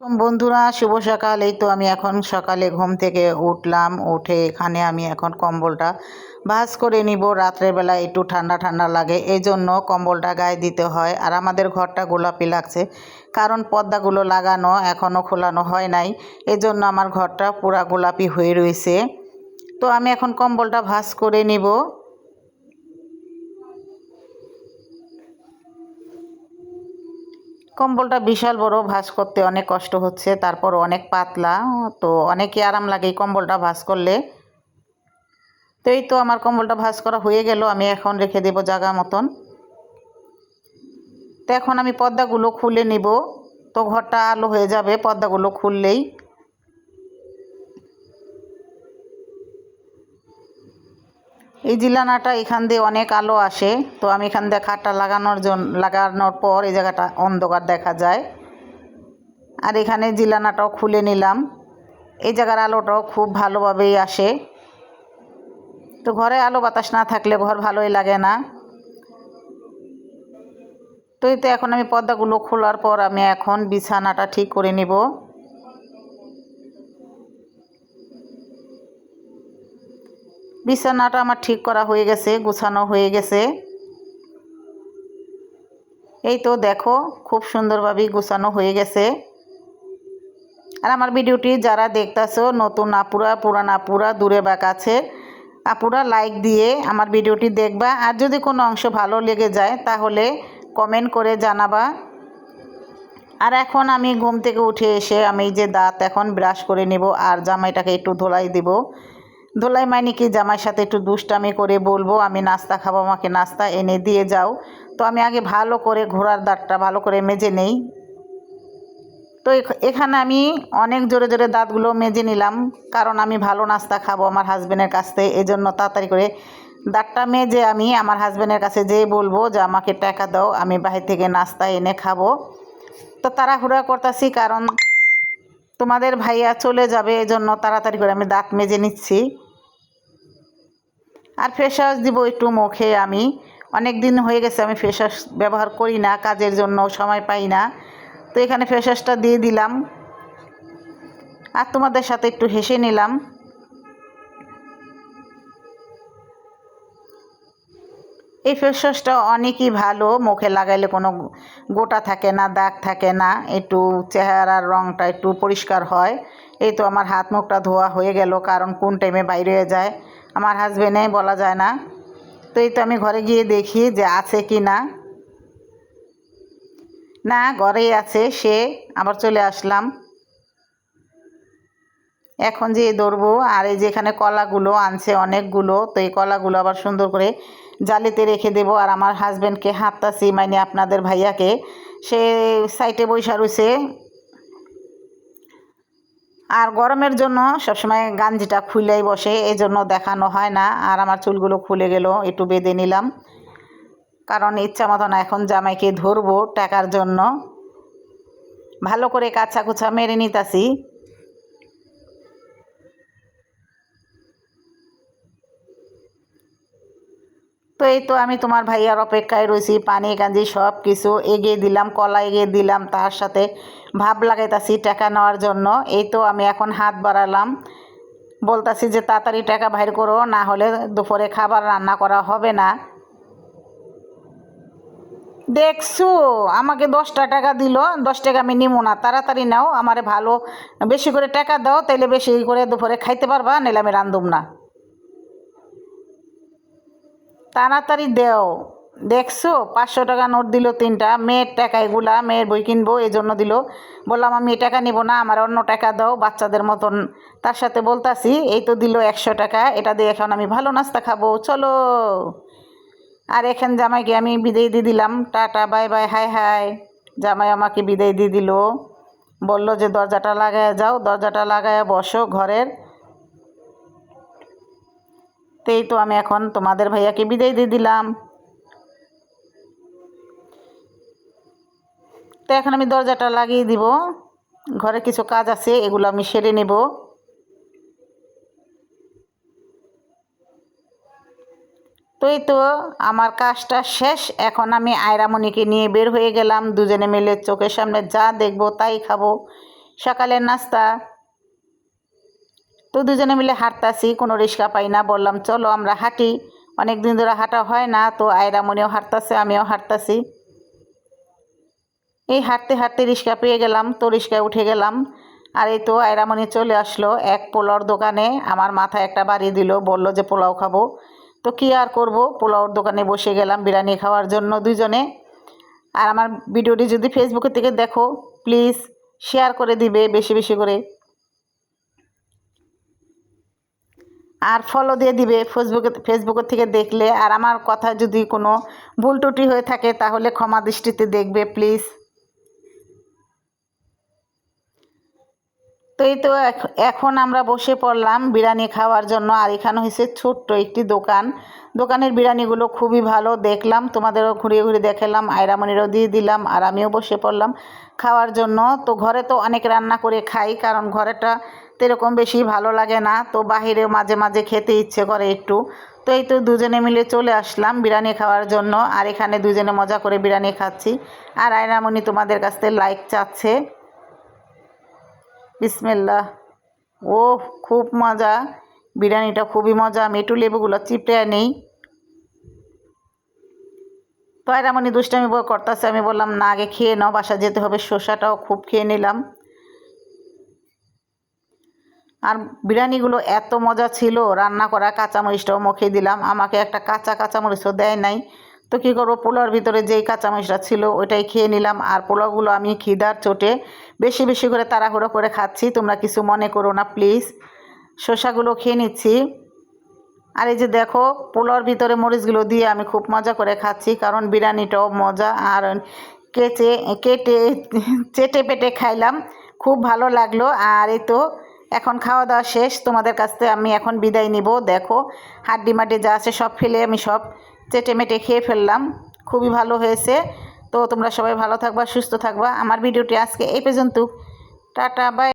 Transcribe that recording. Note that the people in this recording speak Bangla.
বন্ধুরা, শুভ সকাল। এই তো আমি এখন সকালে ঘুম থেকে উঠলাম, উঠে এখানে আমি এখন কম্বলটা ভাঁজ করে নিব। রাত্রেবেলা একটু ঠান্ডা ঠান্ডা লাগে এই জন্য কম্বলটা গায়ে দিতে হয়। আর আমাদের ঘরটা গোলাপি লাগছে, কারণ পর্দাগুলো লাগানো এখনও খোলানো হয় নাই। এই জন্য আমার ঘরটা পুরা গোলাপি হয়ে রয়েছে। তো আমি এখন কম্বলটা ভাঁজ করে নিব। কম্বলটা বিশাল বড় ভাস করতে অনেক কষ্ট হচ্ছে তারপর অনেক পাতলা, তো অনেকই আরাম লাগে কম্বলটা ভাস করলে। তো এই তো আমার কম্বলটা ভাস করা হয়ে গেল, আমি এখন রেখে দেব জায়গা মতন। তো এখন আমি পর্দাগুলো খুলে নিব, তো ঘরটা আলো হয়ে যাবে পর্দাগুলো খুললেই। এই জিলানাটা এখান দিয়ে অনেক আলো আসে। তো আমি এখান দিয়ে খাটটা লাগানোর জন্য লাগানোর পর এই জায়গাটা অন্ধকার দেখা যায়। আর এখানে জিলানাটাও খুলে নিলাম। এই জায়গার আলোটাও খুব ভালোভাবেই আসে। তো ঘরে আলো বাতাস না থাকলে ঘর ভালোই লাগে না। তো এই তো এখন আমি পর্দাগুলো খোলার পর আমি এখন বিছানাটা ঠিক করে নিব। বিছানাটা আমার ঠিক করা হয়ে গেছে, গুছানো হয়ে গেছে। এই তো দেখো, খুব সুন্দরভাবেই গুছানো হয়ে গেছে। আর আমার ভিডিওটি যারা দেখতেছো, নতুন আপুরা, পুরান আপুরা, দূরে বা কাছে আপুরা লাইক দিয়ে আমার ভিডিওটি দেখবা। আর যদি কোনো অংশ ভালো লেগে যায়, তাহলে কমেন্ট করে জানাবা। আর এখন আমি ঘুম থেকে উঠে এসে আমি যে দাঁত এখন ব্রাশ করে নেব, আর জামাইটাকে একটু ধোলাই দিব। ধোলাই মাইনি কি জামাইয়ের সাথে একটু দুষ্টামি করে বলব, আমি নাস্তা খাব, আমাকে নাস্তা এনে দিয়ে যাও। তো আমি আগে ভালো করে ঘোড়ার দাঁতটা ভালো করে মেজে নেই। তো এখানে আমি অনেক জোরে জোরে দাঁতগুলো মেজে নিলাম, কারণ আমি ভালো নাস্তা খাব আমার হাজব্যান্ডের কাছ থেকে এই জন্য তাড়াতাড়ি করে দাঁতটা মেজে আমি আমার হাজব্যান্ডের কাছে যেয়ে বলব যে, আমাকে টাকা দাও, আমি বাহির থেকে নাস্তা এনে খাব। তো তাড়াহুড়া করতেছি, কারণ তোমাদের ভাইয়া চলে যাবে এই জন্য তাড়াতাড়ি করে আমি দাঁত মেজে নিচ্ছি। আর ফেস ওয়াশ দিব একটু মুখে আমি। অনেক দিন হয়ে গেছে আমি ফেস ওয়াশ ব্যবহার করি না, কাজের জন্য সময় পাই না। তো এখানে ফেস ওয়াশটা দিয়ে দিলাম। আর তোমাদের সাথে একটু হেসে নিলাম। এই ফেস ওয়াশটা অনেকই ভালো। মুখে লাগাইলে কোনো গোটা থাকে না, দাগ থাকে না। একটু চেহারার রঙটা একটু পরিষ্কার হয়। এই তো আমার হাত মুখটা ধোয়া হয়ে গেল, কারণ কোন টাইমে বাইরে যায়। আমার হাজবেন্ডে বলা যায় না। তো এই তো আমি ঘরে গিয়ে দেখি যে আছে কি না। না, ঘরেই আছে সে। আবার চলে আসলাম। এখন যে ধরবো আর এই যেখানে কলাগুলো আনছে অনেকগুলো, তো এই কলাগুলো আবার সুন্দর করে জালিতে রেখে দেবো আর আমার হাজব্যান্ডকে হাততাছি মানে আপনাদের ভাইয়াকে। সে সাইটে বৈশা রয়েছে আর গরমের জন্য সবসময় গাঞ্জিটা খুলেই বসে এই জন্য দেখানো হয় না। আর আমার চুলগুলো খুলে গেল, একটু বেঁধে নিলাম। কারণ ইচ্ছা মতন এখন জামাইকে ধরবো টাকার জন্য। ভালো করে কাছা কুছা মেরে নিতাছি। তো এই তো আমি তোমার ভাইয়ার অপেক্ষায় রয়েছি, পানি গাঞ্জি সব কিছু এগিয়ে দিলাম, কলা এগিয়ে দিলাম, তার সাথে ভাব লাগাইতাছি টাকা নেওয়ার জন্য। এই তো আমি এখন হাত বাড়ালাম, বলতাছি যে তাড়াতাড়ি টাকা বাইর করো, না হলে দুপুরে খাবার রান্না করা হবে না। দেখছ, আমাকে দশটা টাকা দিল, দশ টাকা আমি নিবো না, তাড়াতাড়ি নাও, আমারে ভালো, বেশি করে টাকা দাও, তাইলে বেশি করে দুপুরে খাইতে পারবা নাহলে আমি রান্ধুম না। তাড়াতাড়ি দেও। দেখছ? পাঁচশো টাকা নোট দিল তিনটা। মেয়ের টাকা এগুলা, মেয়ের বই কিনবো এই জন্য দিল। বললাম, আমি এ টাকা নিব না, আমার অন্য টাকা দাও, বাচ্চাদের মতন। তার সাথে বলতাছি, এই তো দিল একশো টাকা, এটা দিয়ে এখন আমি ভালো নাস্তা খাব, চলো। আর এখান জামাইকে আমি বিদায় দিয়ে দিলাম। Tata, bye bye, hi hi. জামাই আমাকে বিদায় দিয়ে দিল। বলল যে, দরজাটা লাগায় যাও, দরজাটা লাগায় বসো ঘরের। তেই তো আমি এখন তোমাদের ভাইয়াকে বিদায় দিয়ে দিলাম। তো এখন আমি দরজাটা লাগিয়ে দিব। ঘরে কিছু কাজ আছে, এগুলো আমি সেরে নেব। তো এই তো আমার কাজটা শেষ, এখন আমি আয়রামণিকে নিয়ে বের হয়ে গেলাম। দুজনে মিলে চোখের সামনে যা দেখব তাই খাব। সকালের নাস্তা। তো দুজনে মিলে হাঁটতাছি, কোনো রিক্সা পাই না। বললাম, চলো, আমরা হাঁটি। অনেক দিন ধরে হাঁটা হয় না, তো আয়রামনিও হাঁটতাছে, আমিও হাঁটতাছি। এই হাঁটতে হাঁটতে রিক্সা পেয়ে গেলাম, তো রিক্সায় উঠে গেলাম। আর এই তো আয়রামণি চলে আসলো, এক পোলাওর দোকানে। আমার মাথায় একটা বাড়ি দিল, বলল যে, পোলাও খাব। তো কী আর করব? পোলাওর দোকানে বসে গেলাম বিরিয়ানি খাওয়ার জন্য দুজনে। আর আমার ভিডিওটি যদি ফেসবুকের থেকে দেখো প্লিজ শেয়ার করে দিবে, বেশি বেশি করে। আর ফলো দিয়ে দিবে ফেসবুকে ফেসবুকের থেকে দেখলে। আর আমার কথা যদি কোনো ভুল টুটি হয়ে থাকে, তাহলে ক্ষমা দৃষ্টিতে দেখবে প্লিজ তো এই তো এখন আমরা বসে পড়লাম বিরিয়ানি খাওয়ার জন্য। আর এখানে হয়েছে ছোট্ট একটি দোকান। দোকানের বিরিয়ানিগুলো খুবই ভালো, দেখলাম। তোমাদেরও ঘুরিয়ে ঘুরিয়ে দেখালাম আয়রামনিরও দিয়ে দিলাম, আর আমিও বসে পড়লাম খাওয়ার জন্য। তো ঘরে তো অনেক রান্না করে খাই, কারণ ঘরেটা তো এরকম বেশি ভালো লাগে না। তো বাহিরে মাঝে মাঝে খেতে ইচ্ছে করে একটু। তো এই তো দুজনে মিলে চলে আসলাম বিরিয়ানি খাওয়ার জন্য। আর এখানে দুজনে মজা করে বিরিয়ানি খাচ্ছি। আর আয়রামণি তোমাদের কাছ থেকে লাইক চাচ্ছে। বিসমিল্লাহ। ও খুব মজা। বিরিয়ানিটা খুবই মজা। আমি একটু লেবুগুলো চিপটে নেই। তো এমনই দুষ্টামি করতেছে। আমি বললাম, না, আগে খেয়ে নাও। বাসা যেতে হবে। শসাটাও খুব খেয়ে নিলাম। আর বিরিয়ানিগুলো এত মজা ছিল, রান্না করা কাঁচামরিচটাও মুখে দিলাম। আমাকে একটা কাঁচা কাঁচামরিচও দেয় নাই। তো কী করব, পোলাওর ভিতরে যেই কাঁচামরিচটা ছিল ওইটাই খেয়ে নিলাম। আর পোলাওগুলো আমি খিদার চোটে বেশি বেশি করে তাড়াহুড়ো করে খাচ্ছি। তোমরা কিছু মনে করো না, প্লিজ। শসাগুলো খেয়ে নিচ্ছি। আর এই যে দেখো, পোলাওর ভিতরে মরিচগুলো দিয়ে আমি খুব মজা করে খাচ্ছি, কারণ বিরিয়ানিটাও মজা। আর কেচে, কেটে, চেটে পেটে খাইলাম। খুব ভালো লাগল। আর এই তো এখন খাওয়া দাওয়া শেষ, তোমাদের কাছ থেকে আমি এখন বিদায় নিব। দেখো, হাড্ডি মাড্ডি যা আছে সব ফেলে আমি সব চেটে মেটে খেয়ে ফেললাম। খুবই ভালো হয়েছে। তো তোমরা সবাই ভালো থাকবা, সুস্থ থাকবা। আমার ভিডিওটি আজকে এই পর্যন্ত। Tata bye